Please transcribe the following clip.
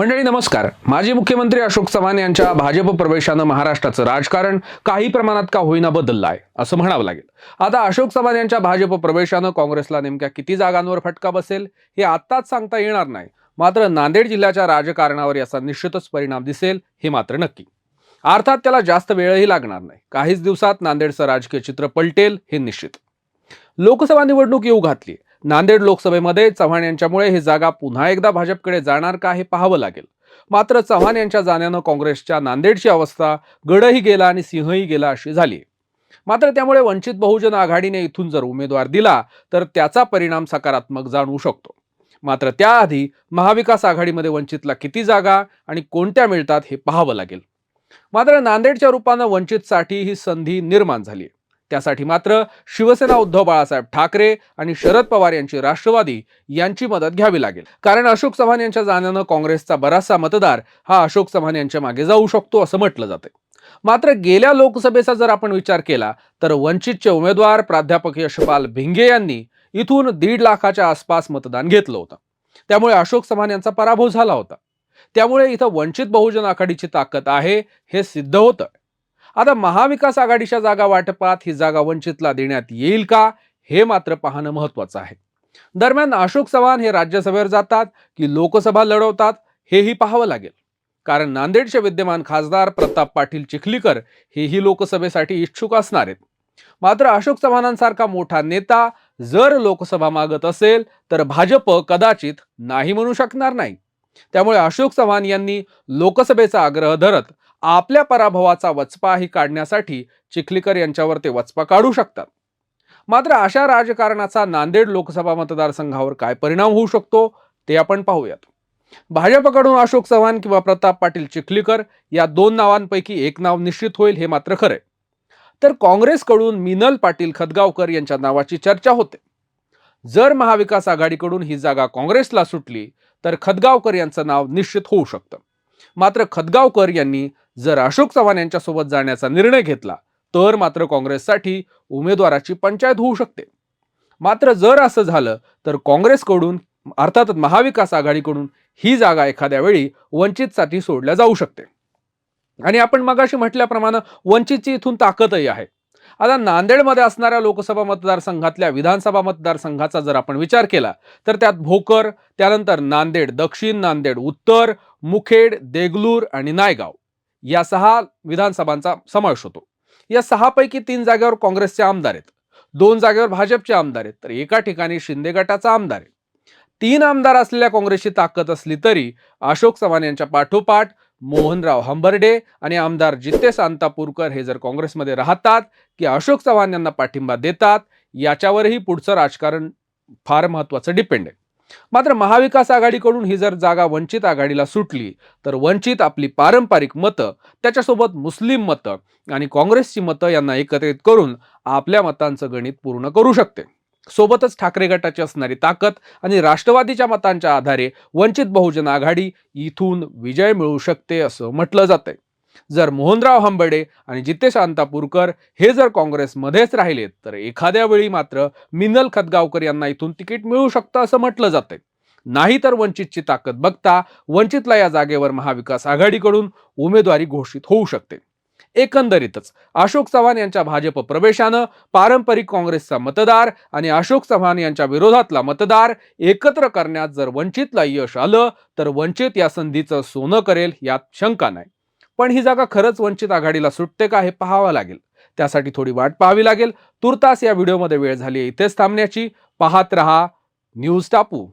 मंडळी नमस्कार. माजी मुख्यमंत्री अशोक चव्हाण यांच्या भाजप प्रवेशानं महाराष्ट्राचं राजकारण काही प्रमाणात का होईना बदललं आहे असं म्हणावं लागेल. आता अशोक चव्हाण यांच्या भाजप प्रवेशानं काँग्रेसला नेमक्या किती जागांवर फटका बसेल हे आत्ताच सांगता येणार नाही. मात्र नांदेड जिल्ह्याच्या राजकारणावर याचा निश्चितच परिणाम दिसेल हे मात्र नक्की. अर्थात त्याला जास्त वेळही लागणार नाही. काहीच दिवसात नांदेडचं राजकीय चित्र पलटेल हे निश्चित. लोकसभा निवडणूक येऊ घातली नांदेड लोकसभेमध्ये चव्हाण यांच्यामुळे ही जागा पुन्हा एकदा भाजपकडे जाणार का हे पाहावं लागेल. मात्र चव्हाण यांच्या जाण्यानं काँग्रेसच्या नांदेडची अवस्था गडही गेला आणि सिंहही गेला अशी झाली. मात्र त्यामुळे वंचित बहुजन आघाडीने इथून जर उमेदवार दिला तर त्याचा परिणाम सकारात्मक जाणवू शकतो. मात्र त्याआधी महाविकास आघाडीमध्ये वंचितला किती जागा आणि कोणत्या मिळतात हे पाहावं लागेल. मात्र नांदेडच्या रूपानं वंचितसाठी ही संधी निर्माण झाली त्यासाठी मात्र शिवसेना उद्धव बाळासाहेब ठाकरे आणि शरद पवार यांची राष्ट्रवादी यांची मदत घ्यावी लागेल. कारण अशोक चव्हाण यांच्या जाण्यानं काँग्रेसचा बराचसा मतदार हा अशोक चव्हाण यांच्या मागे जाऊ शकतो असं म्हटलं जातं मात्र गेल्या लोकसभेचा जर आपण विचार केला तर वंचितचे उमेदवार प्राध्यापक यशपाल भिंगे यांनी इथून दीड लाखाच्या आसपास मतदान घेतलं होतं. त्यामुळे अशोक चव्हाण यांचा पराभव झाला होता. त्यामुळे इथं वंचित बहुजन आघाडीची ताकद आहे हे सिद्ध होतं आता महाविकास आघाडीच्या जागा वाटपात ही जागा वंचितला देण्यात येईल का हे मात्र पाहणं महत्वाचं आहे. दरम्यान अशोक चव्हाण हे राज्यसभेवर जातात की लोकसभा लढवतात हेही पाहावं लागेल. कारण नांदेडचे विद्यमान खासदार प्रताप पाटील चिखलीकर हेही लोकसभेसाठी इच्छुक असणार आहेत. मात्र अशोक चव्हाणांसारखा मोठा नेता जर लोकसभा मागत असेल तर भाजप कदाचित नाही म्हणू शकणार नाही. त्यामुळे अशोक चव्हाण यांनी लोकसभेचा आग्रह धरत आपल्या पराभवाचा वचपाही काढण्यासाठी चिखलीकर यांच्यावर ते वचपा काढू शकतात. मात्र अशा राजकारणाचा नांदेड लोकसभा मतदारसंघावर काय परिणाम होऊ शकतो ते आपण पाहूयात. भाजपकडून अशोक चव्हाण किंवा प्रताप पाटील चिखलीकर या दोन नावांपैकी एक नाव निश्चित होईल हे मात्र खरंय तर काँग्रेसकडून मिनल पाटील खदगावकर यांच्या नावाची चर्चा होते. जर महाविकास आघाडीकडून ही जागा काँग्रेसला सुटली तर खदगावकर यांचं नाव निश्चित होऊ शकतं. मात्र खदगावकर यांनी जर अशोक चव्हाण यांच्यासोबत जाण्याचा निर्णय घेतला तर मात्र काँग्रेससाठी उमेदवाराची पंचायत होऊ शकते. मात्र जर असं झालं तर काँग्रेसकडून अर्थातच महाविकास आघाडीकडून ही जागा एखाद्या वेळी वंचितसाठी सोडल्या जाऊ शकते. आणि आपण मगाशी म्हटल्याप्रमाणे वंचितची इथून ताकदही आहे. आता नांदेडमध्ये असणाऱ्या लोकसभा मतदारसंघातल्या विधानसभा मतदारसंघाचा जर आपण विचार केला तर त्यात भोकर त्यानंतर नांदेड दक्षिण नांदेड उत्तर मुखेड देगलूर आणि नायगाव या सहा विधानसभांचा समावेश होतो. या सहापैकी तीन जागेवर काँग्रेसचे आमदार आहेत दोन जागेवर भाजपचे आमदार आहेत तर एका ठिकाणी शिंदे गटाचा आमदार आहे. तीन आमदार असलेल्या काँग्रेसची ताकद असली तरी अशोक चव्हाण यांच्या पाठोपाठ मोहनराव हंबर्डे आणि आमदार जितेश अंतापूरकर हे जर काँग्रेसमध्ये राहतात की अशोक चव्हाण यांना पाठिंबा देतात याच्यावरही पुढचं राजकारण फार महत्वाचं डिपेंड आहे. मात्र महाविकास आघाडीकडून ही जर जागा वंचित आघाडीला सुटली तर वंचित आपली पारंपरिक मतं त्याच्यासोबत मुस्लिम मतं आणि काँग्रेसची मतं यांना एकत्रित करून आपल्या मतांचं गणित पूर्ण करू शकते. सोबतच ठाकरे गटाची असणारी ताकद आणि राष्ट्रवादीच्या मतांच्या आधारे वंचित बहुजन आघाडी इथून विजय मिळू शकते असं म्हटलं जातंय. जर मोहनराव हंबडे आणि जितेश अंतापूरकर हे जर काँग्रेसमध्येच राहिले तर एखाद्या वेळी मात्र मिनल खतगावकर यांना इथून तिकीट मिळू शकतं असं म्हटलं जातंय. नाही तर वंचितची ताकद बघता वंचितला या जागेवर महाविकास आघाडीकडून उमेदवारी घोषित होऊ शकते. एकंदरीतच. अशोक चव्हाण यांच्या भाजप प्रवेशानं पारंपरिक काँग्रेसचा मतदार आणि अशोक चव्हाण यांच्या विरोधातला मतदार एकत्र करण्यात जर वंचितला यश आलं तर वंचित या संधीचं सोनं करेल यात शंका नाही. पण ही जागा खरंच वंचित आघाडीला सुटते का हे पाहावं लागेल. त्यासाठी थोडी वाट पाहावी लागेल. तुर्तास या व्हिडिओमध्ये वेळ झाली इथेच थांबण्याची. पाहत रहा न्यूज टापू.